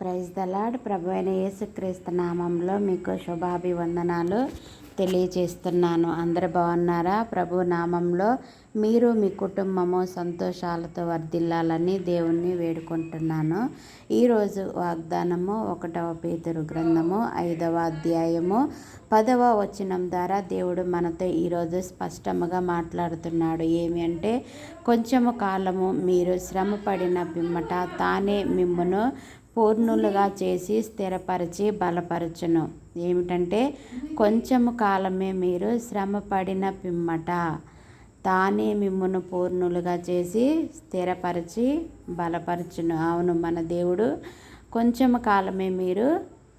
Praise the Lord ప్రభు అయిన యేసుక్రీస్తు నామంలో మీకు శుభాభివందనాలు తెలియజేస్తున్నాను. అందరు బాగున్నారా? ప్రభు నామంలో మీరు మీ కుటుంబము సంతోషాలతో వర్ధిల్లాలని దేవుణ్ణి వేడుకుంటున్నాను. ఈరోజు వాగ్దానము ఒకటవ పేతురు గ్రంథము ఐదవ అధ్యాయము పదవ వచనం ద్వారా దేవుడు మనతో ఈరోజు స్పష్టముగా మాట్లాడుతున్నాడు. ఏమి అంటే కొంచెము కాలము మీరు శ్రమ పడిన పిమ్మట తానే మిమ్మను పూర్ణులుగా చేసి స్థిరపరిచి బలపరచును. ఏమిటంటే కొంచెము కాలమే మీరు శ్రమపడిన పిమ్మట తానే మిమ్మను పూర్ణులుగా చేసి స్థిరపరిచి బలపరచును. అవును మన దేవుడు కొంచెం కాలమే మీరు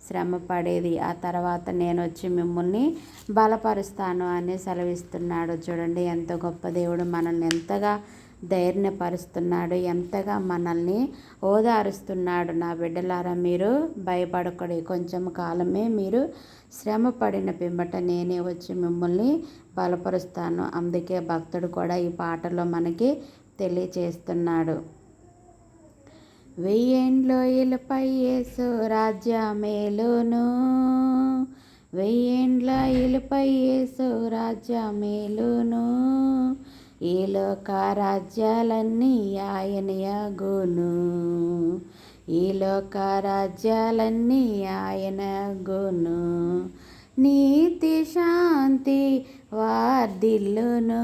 శ్రమ పడేది ఆ తర్వాత నేను వచ్చి మిమ్మల్ని బలపరుస్తాను అని సెలవిస్తున్నాడు. చూడండి ఎంత గొప్ప దేవుడు మనల్ని ఎంతగా ధైర్యపరుస్తున్నాడు. ఎంతగా మనల్ని ఓదారుస్తున్నాడు నా బిడ్డలారా మీరు భయపడకూడదు కొంచెం కాలమే మీరు శ్రమ పడిన పిమ్మట నేనే వచ్చి మిమ్మల్ని బలపరుస్తాను. అందుకే భక్తుడు కూడా ఈ పాటలో మనకి తెలియచేస్తున్నాడు. వెయ్యేండ్లో ఇలపై యేసు రాజ్యమేలును వెయ్యేండ్ల ఇలపై యేసు రాజ్యమేలును. ఈ లోక రాజ్యాలన్నీ ఆయనయగును ఈ లోక రాజ్యాలన్నీ ఆయనగును నీతి శాంతి వార్దిల్లును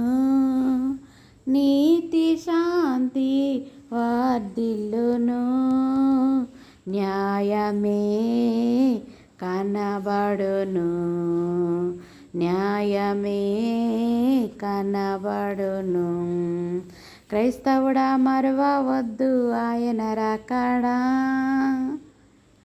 నీతి శాంతి వార్దిల్లును న్యాయమే కనబడును. న్యాయమే కనబడును. క్రైస్తవుడా మరవవద్దు ఆయన రాకడా?